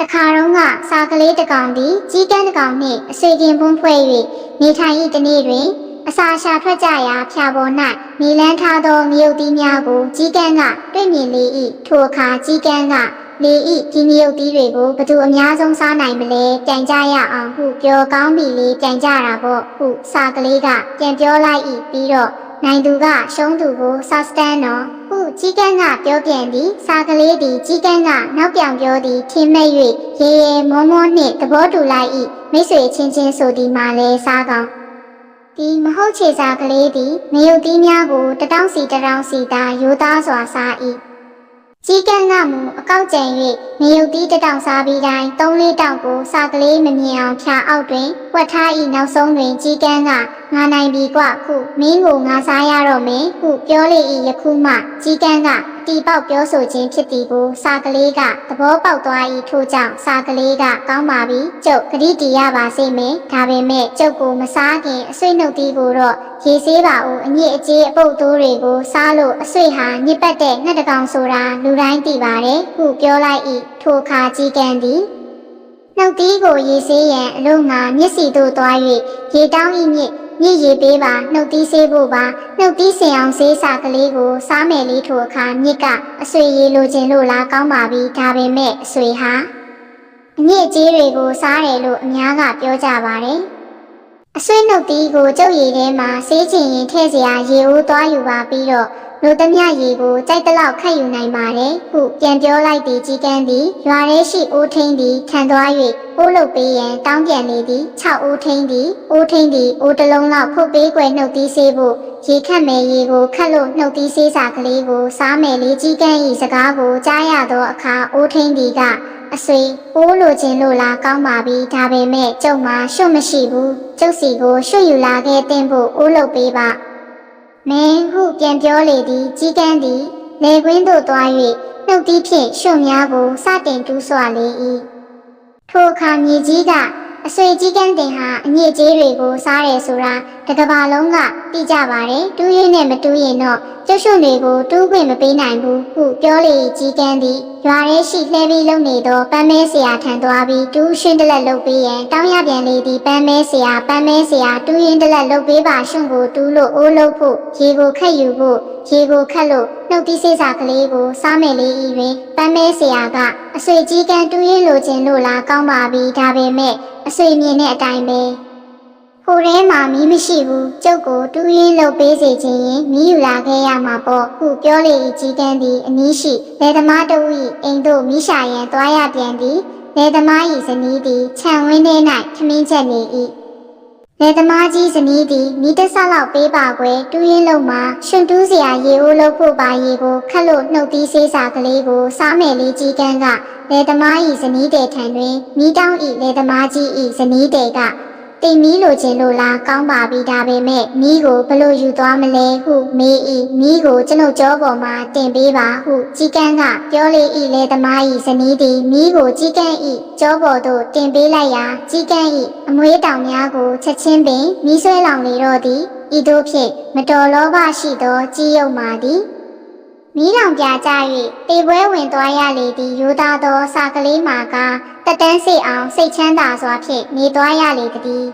တခါတော့ကစာကလေးတစ်ကောင်သည်ကြီးကန်းတစ်ကောင်နှင့်အဆွေခင်ပွန်းဖွဲ့၍နေထိုင်၏တစ်နေ့တွင်အစာရှာထွက်ကြရာဖျာပေါ်၌မြေလန်းထားသောမြုပ်သီးများကိုကြီးကန်းကတွေ့မြင်လေ၏ထိုအခါကြီးကန်းကလေ၏ဒီမြုပ်သီးတွေကိုဘသူအများဆုံးစားနိုင်မလဲပြန်ကြရအောင်ဟုပြောကောင်းပြီလေပြန်ကြတာပေါ့ဟုစာကလေးကပြန်ပြောလိုက်၏ပြီးတော့ နိုင်သူကရှုံးသူကိုစာစတန်တော်ဟုကြီးကန်းကပြောပြန်သည်စာကလေးသည်ကြီးကန်းကနောက်ပြောင်ပြောသည်ထင်းမဲ့၍ရေရေမောမောနှင့်သဘောတူလိုက်၏မိတ်ဆွေချင်းချင်းဆိုသည်မှလည်းစားကောင်းဒီမဟုတ်ချေစာကလေးသည်မယုတ်သီးများကိုတတောင်းစီတတောင်းစီသာရိုးသားစွာစား၏ ကြီးကန်းကမူအကောက်ကျန်၍မယုတ်သီးတတောင်းစားပြီးတိုင်းသုံးလေးတောင်ကိုစာကလေးမမြင်အောင်ဖြာအောက်တွင်ဝတ်ထား၏နောက်ဆုံးတွင်ကြီးကန်းကငါနိုင်ပြီကွခုမင်းကိုငါစားရတော့မယ်ဟုပြောလေ၏ယခုမှကြီးကန်းက တီပေါက်ပြောဆိုခြင်းဖြစ်သည်ကိုစာကလေးကသဘောပေါက်သွား၏ထို့ကြောင့်စာကလေးကကောင်းပါပြီကျုပ်ဂရိတီရပါစေမယ်ဒါပေမဲ့ကျုပ်ကိုမစားခင်အဆွေနှုတ်သီးကိုတော့ရေဆေးပါဦးအညစ်အကြေးအပုပ်သိုးတွေကိုစားလို့အဆွေဟာညစ်ပတ်တဲ့ငှက်တကောင်ဆိုတာလူတိုင်းသိပါတယ်ဟုပြောလိုက်၏ထိုအခါကြီးကန်းသည်နှုတ်သီးကိုရေဆေးရန်အလုံးငါမျက်စီသို့သွား၍ရေတောင်းဤမြစ် မြစ်ရေပေးပါနှုတ်သီးဆေးဖို့ပါနှုတ်သီးစင်အောင်ဆေးစာကလေးကိုစားမယ်လေးထိုအခါမြစ်ကအဆွေရေလိုချင်လို့လားကောင်းပါပြီဒါပေမဲ့အဆွေဟာအညစ်အကြေးတွေကိုစားတယ်လို့အများကပြောကြပါတယ်အဆွေနှုတ်သီးကိုကျုပ်ရည်ထဲမှာဆေးချင်ရင်ထည့်စရာရေဦးသွားယူပါပြီးတော့ လူသမျှရေကိုကြိုက်တလောက်ခတ်ယူနိုင်ပါတယ်ဟုပြန်ပြောလိုက်သည်ကြီးကန်းသည်ရွာထဲရှိအိုးထင်းသည်ခံသွား၍အိုးလုတ်ပေးရန်တောင်းပြန်လေသည်6အိုးထင်းသည်အိုးထင်းသည်အိုးတစ်လုံးလောက်ဖုတ်ပေးကွယ်နှုတ်သီးဆေးဖို့ရေခတ်မယ်ရေကိုခတ်လို့နှုတ်သီးဆေးစာကလေးကိုစားမယ်လေကြီးကန်း၏စကားကိုကြားရသောအခါအိုးထင်းသည်ကအဆွေအိုးလိုခြင်းလို့လားကောင်းပါပြီဒါပေမဲ့ကျုပ်မှာရှုပ်မရှိဘူးကျုပ်စီကိုရှုပ်ယူလာခဲ့တဲ့ဖို့အိုးလုတ်ပေးပါ မင်းဟုပြန်ပြောလေသည်ကြီးကန်းသည်လေကွင်းသို့သွား၍နှုတ်သီးဖြင့်ရွှွများကိုစတင်တူးဆွလေ၏ထိုအခါမြေကြီးက အဆွေကြီးကန်းတင်ဟာအညစ်အကြေးတွေကိုစားတယ်ဆိုတာတကဘာလုံးကသိကြပါတယ်တူးရင်းနဲ့မတူးရင်တော့ကျုပ်ရွှွတွေကိုတူးခွင့်မပေးနိုင်ဘူးဟုပြောလေကြီးကန်းသည်ရွာထဲရှိလှဲပြီးလုံနေသောပန်းမဲဆရာထံသွားပြီးတူးရှင်းတလက်လုပ်ပေးရန်တောင်းရပြန်လေသည်ပန်းမဲဆရာပန်းမဲဆရာတူးရင်းတလက်လုပ်ပေးပါရှွန့်ကိုတူးလို့အိုးလုပ်ဖို့ရေကိုခက်ယူဖို့ရေကိုခက်လို့နှုတ်သီးစေးစာကလေးကိုစားမယ်လေဤတွင်ပန်းမဲဆရာကအဆွေကြီးကန်းတူးရင်းလိုချင်လို့လားကောင်းပါပြီဒါပေမဲ့ အဆွေမြင်တဲ့အတိုင်းပဲဟိုထဲမှာမီးမရှိဘူးကျုပ်ကိုတူးရင်းလုပ်ပေးစေခြင်းရင်မီးယူလာခဲ့ရမှာပေါ့ဟုပြောလေ၏ကြီးကန်းသည်အနည်းရှိလယ်သမားတို့၏အိမ်သို့မီးရှာရန်သွားရပြန်သည်လယ်သမား၏ဇနီးသည်ခြံဝင်းထဲ၌ခမင်းချက်နေ၏ လယ်သမားကြီးဇနီးသည်မီးတစ်ဆလောက်ပေးပါကွယ်တူးရင်းလုံးမှာရှင်တူးစရာရေအိုးလုပ်ဖို့ပါရေကိုခက်လို့နှုတ်သီးဆေးစာကလေးကိုစားမယ်လေးကြီးကန်းကလယ်သမား၏ဇနီးတဲ့ထံတွင်မီးတောင်း၏လယ်သမားကြီး၏ဇနီးတဲ့က တိမ်မီးလိုချင်လို့လားကောင်းပါပြီဒါပေမဲ့မီးကိုဘလို့ယူသွားမလဲဟုမေး၏မီးကိုကျွန်ုပ်ကြောပေါ်မှာတင်ပေးပါဟုကြီးကန်းကပြောလေ၏လေသမား၏ဇနီးသည်မီးကိုကြီးကန်း၏ကြောပေါ်သို့တင်ပေးလိုက်ရာကြီးကန်း၏အမွေးတောင်များကိုချက်ချင်းပင်မီးဆွဲလောင်လေတော့သည်ဤသို့ဖြင့်မတော်လောဘရှိသောကြီးယုံမာသည် မီးလောင်ပြကြ၍တေပွဲဝင်သွားရလေသည်ရိုးသားသောစာကလေးမှာကတက်တန်းစိတ်အောင်စိတ်ချမ်းသာစွာဖြင့်နေသွားရလေသည်